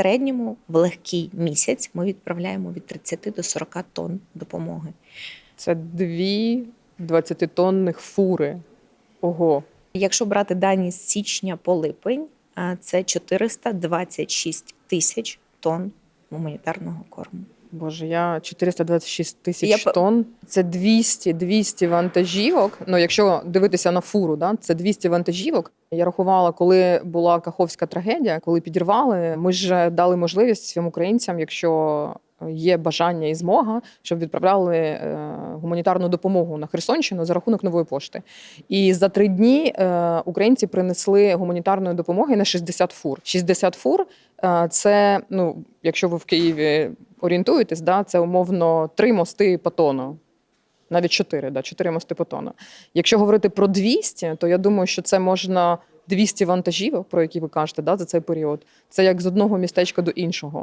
середньому в легкий місяць ми відправляємо від 30 до 40 тонн допомоги. Це дві 20-тонних фури. Ого. Якщо брати дані з січня по липень, це 426 тисяч тонн гуманітарного корму. Боже, я 426 тисяч Я тонн. Це 200, 200 вантажівок. Ну, якщо дивитися на фуру, да, це 200 вантажівок. Я рахувала, коли була каховська трагедія, коли підірвали. Ми ж дали можливість своїм українцям, якщо є бажання і змога, щоб відправляли е, гуманітарну допомогу на Херсонщину за рахунок нової пошти. І за три дні е, українці принесли гуманітарної допомоги на 60 фур. 60 фур це, ну, якщо ви в Києві орієнтуєтесь, да, це умовно три мости по тону. Навіть чотири, да, чотири мости по. Якщо говорити про 200, то я думаю, що це можна 200 вантажівок, про які ви кажете, да, за цей період. Це як з одного містечка до іншого.